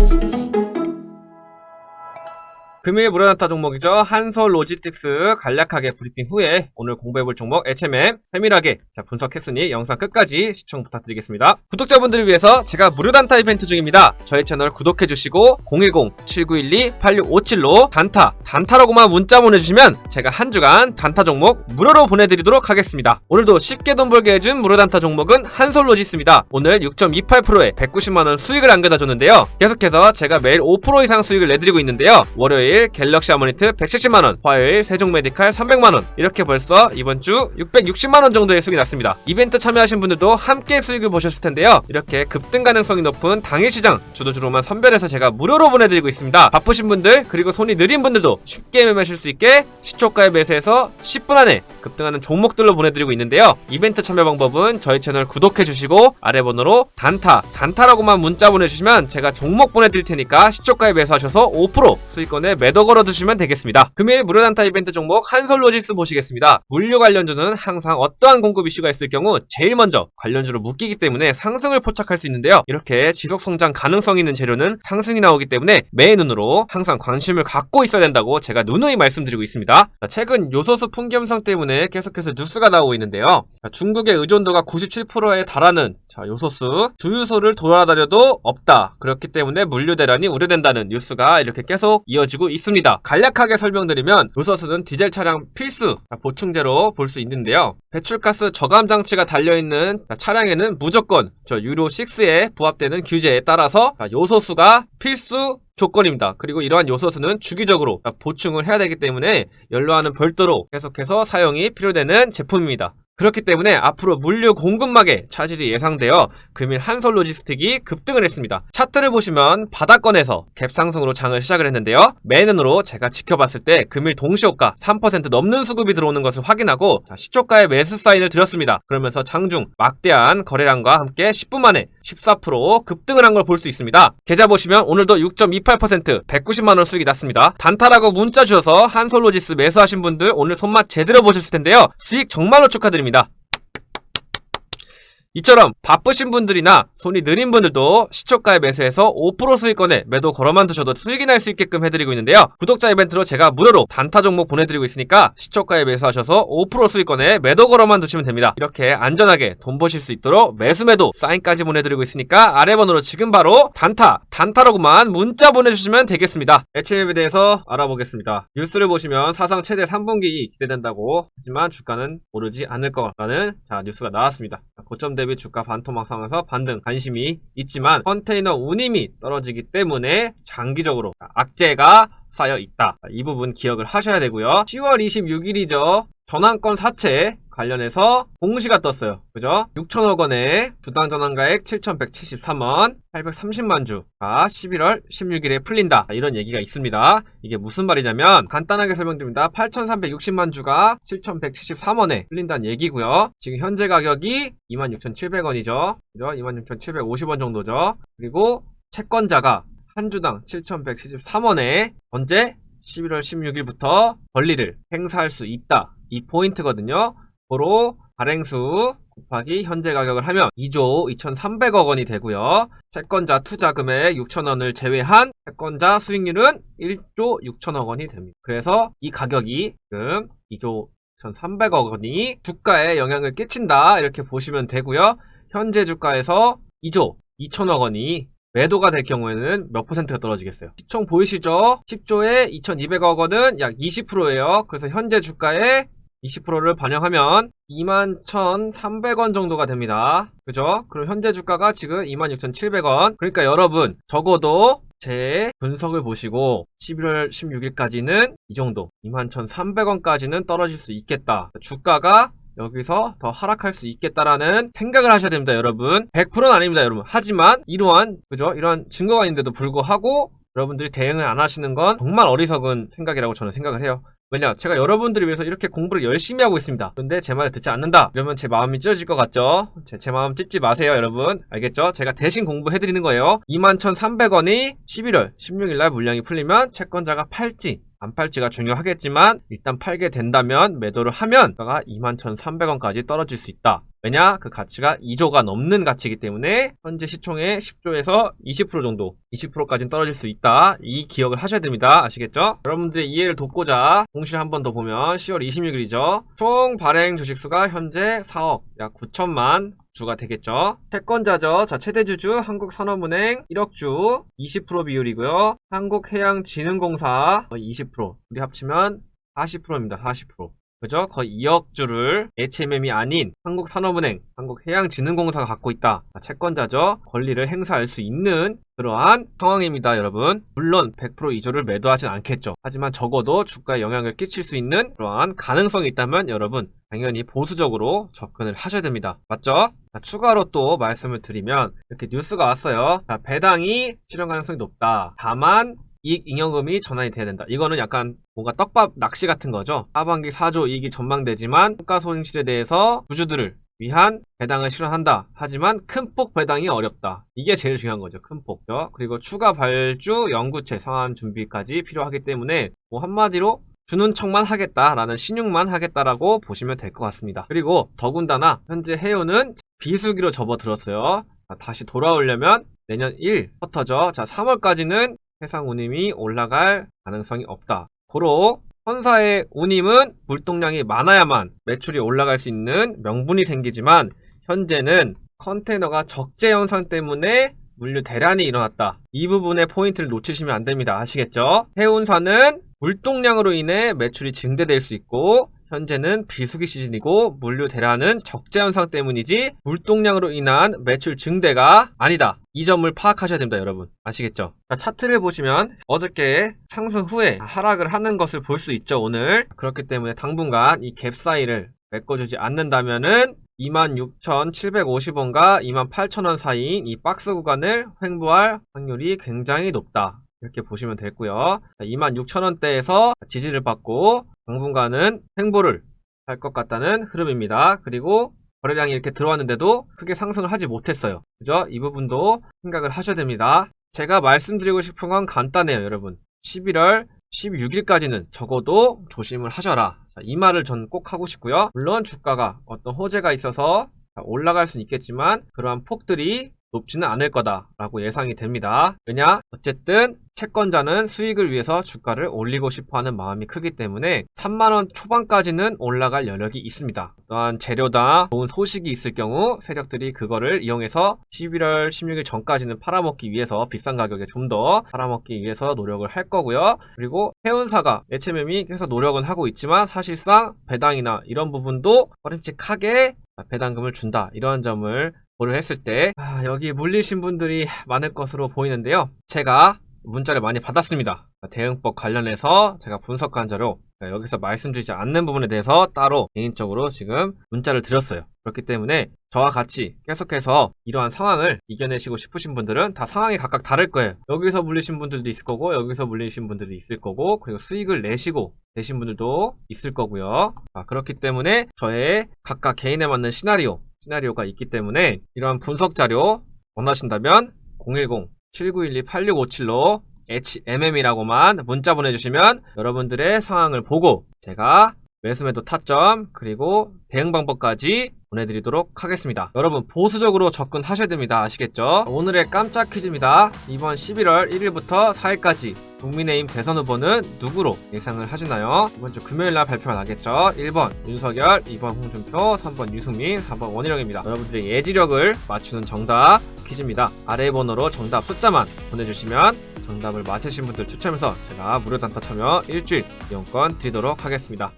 Thank you. 금일 무료단타 종목이죠. 한솔 로지스틱스 간략하게 브리핑 후에 오늘 공부해볼 종목 HMM 세밀하게 자, 분석했으니 영상 끝까지 시청 부탁드리겠습니다. 구독자분들을 위해서 제가 무료 단타 이벤트 중입니다. 저희 채널 구독해주시고 010-7912-8657로 단타, 단타라고만 문자 보내주시면 제가 한 주간 단타 종목 무료로 보내드리도록 하겠습니다. 오늘도 쉽게 돈 벌게 해준 무료 단타 종목은 한솔 로지스입니다. 오늘 6.28%에 190만원 수익을 안겨다 줬는데요. 계속해서 제가 매일 5% 이상 수익을 내드리고 있는데요. 월요일 갤럭시 아모니트 170만원, 화요일 세종 메디칼 300만원, 이렇게 벌써 이번 주 660만원 정도의 수익이 났습니다. 이벤트 참여하신 분들도 함께 수익을 보셨을 텐데요. 이렇게 급등 가능성이 높은 당일 시장 주도주로만 선별해서 제가 무료로 보내드리고 있습니다. 바쁘신 분들 그리고 손이 느린 분들도 쉽게 매매하실 수 있게 시초가에 매수해서 10분 안에 급등하는 종목들로 보내드리고 있는데요. 이벤트 참여 방법은 저희 채널 구독해주시고 아래 번호로 단타, 단타라고만 문자 보내주시면 제가 종목 보내드릴 테니까 시초가에 매수하셔서 5% 수익권에 매도 걸어두시면 되겠습니다. 금일 무료 단타 이벤트 종목 한솔로지스 보시겠습니다. 물류 관련주는 항상 어떠한 공급 이슈가 있을 경우 제일 먼저 관련주로 묶이기 때문에 상승을 포착할 수 있는데요. 이렇게 지속 성장 가능성 있는 재료는 상승이 나오기 때문에 매의 눈으로 항상 관심을 갖고 있어야 된다고 제가 누누이 말씀드리고 있습니다. 자, 최근 요소수 풍gem성 때문에 계속해서 뉴스가 나오고 있는데요. 자, 중국의 의존도가 97%에 달하는 자, 요소수 주유소를 돌아다녀도 없다. 그렇기 때문에 물류 대란이 우려된다는 뉴스가 이렇게 계속 이어지고 있습니다. 간략하게 설명드리면 요소수는 디젤 차량 필수 자, 보충제로 볼 수 있는데요. 배출가스 저감 장치가 달려 있는 차량에는 무조건 저 유로 6에 부합되는 규제에 따라서 자, 요소수가 필수 조건입니다. 그리고 이러한 요소수는 주기적으로 보충을 해야 되기 때문에 연료와는 별도로 계속해서 사용이 필요되는 제품입니다. 그렇기 때문에 앞으로 물류 공급망의 차질이 예상되어 금일 한솔 로지스틱이 급등을 했습니다. 차트를 보시면 바닥권에서 갭 상승으로 장을 시작을 했는데요. 매는으로 제가 지켜봤을 때 금일 동시호가 3% 넘는 수급이 들어오는 것을 확인하고 자, 시초가의 매수 사인을 드렸습니다. 그러면서 장중 막대한 거래량과 함께 10분 만에 14% 급등을 한 걸 볼 수 있습니다. 계좌 보시면 오늘도 6.28% 190만원 수익이 났습니다. 단타라고 문자 주셔서 한솔로지스 매수하신 분들 오늘 손맛 제대로 보셨을 텐데요. 수익 정말로 축하드립니다. 감사합니다. 이처럼 바쁘신 분들이나 손이 느린 분들도 시초가에 매수해서 5% 수익권에 매도 걸어만 두셔도 수익이 날 수 있게끔 해드리고 있는데요. 구독자 이벤트로 제가 무료로 단타 종목 보내드리고 있으니까 시초가에 매수하셔서 5% 수익권에 매도 걸어만 두시면 됩니다. 이렇게 안전하게 돈 버실 수 있도록 매수 매도 사인까지 보내드리고 있으니까 아래 번호로 지금 바로 단타, 단타라고만 문자 보내주시면 되겠습니다. HM에 대해서 알아보겠습니다. 뉴스를 보시면 사상 최대 3분기 기대된다고 하지만 주가는 오르지 않을 거라는 자 뉴스가 나왔습니다. 고점 대비 주가 반토막 상에서 반등 관심이 있지만 컨테이너 운임이 떨어지기 때문에 장기적으로 악재가 쌓여 있다. 이 부분 기억을 하셔야 되고요. 10월 26일이죠. 전환권 사채 관련해서 공시가 떴어요. 그죠? 6천억 원에 주당 전환가액 7,173원, 830만 주가 11월 16일에 풀린다. 이런 얘기가 있습니다. 이게 무슨 말이냐면 간단하게 설명드립니다. 8,360만 주가 7,173원에 풀린다는 얘기고요. 지금 현재 가격이 26,700원이죠. 그죠? 26,750원 정도죠. 그리고 채권자가 한 주당 7,173원에 언제 11월 16일부터 권리를 행사할 수 있다. 이 포인트거든요. 바로 발행수 곱하기 현재 가격을 하면 2조 2,300억 원이 되고요. 채권자 투자 금액 6천 원을 제외한 채권자 수익률은 1조 6천억 원이 됩니다. 그래서 이 가격이 지금 2조 1,300억 원이 주가에 영향을 끼친다 이렇게 보시면 되고요. 현재 주가에서 2조 2천억 원이 매도가 될 경우에는 몇 퍼센트가 떨어지겠어요? 시총 보이시죠? 10조에 2,200억 원은 약 20%예요. 그래서 현재 주가에 20%를 반영하면 21,300원 정도가 됩니다. 그죠? 그럼 현재 주가가 지금 26,700원. 그러니까 여러분, 적어도 제 분석을 보시고 11월 16일까지는 이 정도, 21,300원까지는 떨어질 수 있겠다. 주가가 여기서 더 하락할 수 있겠다라는 생각을 하셔야 됩니다, 여러분. 100%는 아닙니다, 여러분. 하지만 이러한 그죠? 이러한 증거가 있는데도 불구하고 여러분들이 대응을 안 하시는 건 정말 어리석은 생각이라고 저는 생각을 해요. 왜냐 제가 여러분들을 위해서 이렇게 공부를 열심히 하고 있습니다. 근데 제 말을 듣지 않는다. 이러면 제 마음이 찢어질 것 같죠? 제, 제 마음 찢지 마세요 여러분. 알겠죠? 제가 대신 공부해드리는 거예요. 21,300원이 11월 16일날 물량이 풀리면 채권자가 팔지 안 팔지가 중요하겠지만 일단 팔게 된다면 매도를 하면 가가 21,300원까지 떨어질 수 있다 왜냐? 그 가치가 2조가 넘는 가치이기 때문에 현재 시총의 10조에서 20% 정도, 20%까지는 떨어질 수 있다. 이 기억을 하셔야 됩니다. 아시겠죠? 여러분들의 이해를 돕고자 공시를 한 번 더 보면 10월 26일이죠. 총 발행 주식수가 현재 4억 약 9천만 주가 되겠죠. 채권자죠. 자, 최대 주주 한국산업은행 1억 주 20% 비율이고요. 한국해양진흥공사 20% 우리 합치면 40%입니다. 40%. 그죠? 거의 2억 주를 HMM이 아닌 한국산업은행, 한국해양진흥공사가 갖고 있다. 자, 채권자죠. 권리를 행사할 수 있는 그러한 상황입니다, 여러분. 물론 100% 이조를 매도하진 않겠죠. 하지만 적어도 주가에 영향을 끼칠 수 있는 그러한 가능성이 있다면 여러분 당연히 보수적으로 접근을 하셔야 됩니다. 맞죠? 자, 추가로 또 말씀을 드리면 이렇게 뉴스가 왔어요. 자, 배당이 실현 가능성이 높다. 다만 이익 잉여금이 전환이 돼야 된다. 이거는 약간 뭔가 떡밥 낚시 같은 거죠. 하반기 4조 이익이 전망되지만 평가 손실에 대해서 주주들을 위한 배당을 실현한다. 하지만 큰 폭 배당이 어렵다. 이게 제일 중요한 거죠. 큰 폭. 그리고 추가 발주 연구체 상한 준비까지 필요하기 때문에 뭐 한마디로 주는 척만 하겠다라는 신용만 하겠다라고 보시면 될 것 같습니다. 그리고 더군다나 현재 해운은 비수기로 접어들었어요. 자, 다시 돌아오려면 내년 1 쿼터죠. 자, 3월까지는 해상 운임이 올라갈 가능성이 없다. 고로 선사의 운임은 물동량이 많아야만 매출이 올라갈 수 있는 명분이 생기지만 현재는 컨테이너가 적재 현상 때문에 물류 대란이 일어났다. 이 부분의 포인트를 놓치시면 안 됩니다. 아시겠죠? 해운사는 물동량으로 인해 매출이 증대될 수 있고 현재는 비수기 시즌이고 물류 대란은 적재 현상 때문이지 물동량으로 인한 매출 증대가 아니다. 이 점을 파악하셔야 됩니다, 여러분. 아시겠죠? 자, 차트를 보시면 어저께 상승 후에 하락을 하는 것을 볼 수 있죠, 오늘. 그렇기 때문에 당분간 이 갭 사이를 메꿔주지 않는다면은 26,750원과 28,000원 사이인 이 박스 구간을 횡보할 확률이 굉장히 높다. 이렇게 보시면 되고요. 26,000원대에서 지지를 받고 당분간은 횡보를 할 것 같다는 흐름입니다. 그리고 거래량이 이렇게 들어왔는데도 크게 상승을 하지 못했어요. 그죠? 이 부분도 생각을 하셔야 됩니다. 제가 말씀드리고 싶은 건 간단해요, 여러분. 11월 16일까지는 적어도 조심을 하셔라. 자, 이 말을 전 꼭 하고 싶고요. 물론 주가가 어떤 호재가 있어서 올라갈 수는 있겠지만 그러한 폭들이 높지는 않을 거다라고 예상이 됩니다. 왜냐? 어쨌든 채권자는 수익을 위해서 주가를 올리고 싶어 하는 마음이 크기 때문에 3만원 초반까지는 올라갈 여력이 있습니다. 또한 재료다 좋은 소식이 있을 경우 세력들이 그거를 이용해서 11월 16일 전까지는 팔아먹기 위해서 비싼 가격에 좀 더 팔아먹기 위해서 노력을 할 거고요. 그리고 해운사가 HMM이 계속 노력은 하고 있지만 사실상 배당이나 이런 부분도 꺼림칙하게 배당금을 준다. 이런 점을 고려했을 때 아, 여기 물리신 분들이 많을 것으로 보이는데요. 제가 문자를 많이 받았습니다. 대응법 관련해서 제가 분석한 자료 여기서 말씀드리지 않는 부분에 대해서 따로 개인적으로 지금 문자를 드렸어요. 그렇기 때문에 저와 같이 계속해서 이러한 상황을 이겨내시고 싶으신 분들은 다 상황이 각각 다를 거예요. 여기서 물리신 분들도 있을 거고 여기서 물리신 분들도 있을 거고 그리고 수익을 내시고 되신 분들도 있을 거고요. 아, 그렇기 때문에 저의 각각 개인에 맞는 시나리오 시나리오가 있기 때문에 이러한 분석 자료 원하신다면 010-7912-8657로 HMM이라고만 문자 보내주시면 여러분들의 상황을 보고 제가 매수매도 타점 그리고 대응 방법까지 보내드리도록 하겠습니다. 여러분 보수적으로 접근하셔야 됩니다. 아시겠죠? 오늘의 깜짝 퀴즈입니다. 이번 11월 1일부터 4일까지 국민의힘 대선 후보는 누구로 예상을 하시나요? 이번 주 금요일날 발표가 나겠죠? 1번 윤석열, 2번 홍준표, 3번 유승민, 4번 원희룡입니다. 여러분들의 예지력을 맞추는 정답 퀴즈입니다. 아래 번호로 정답 숫자만 보내주시면 정답을 맞히신 분들 추첨해서 제가 무료 단타 참여 일주일 이용권 드리도록 하겠습니다.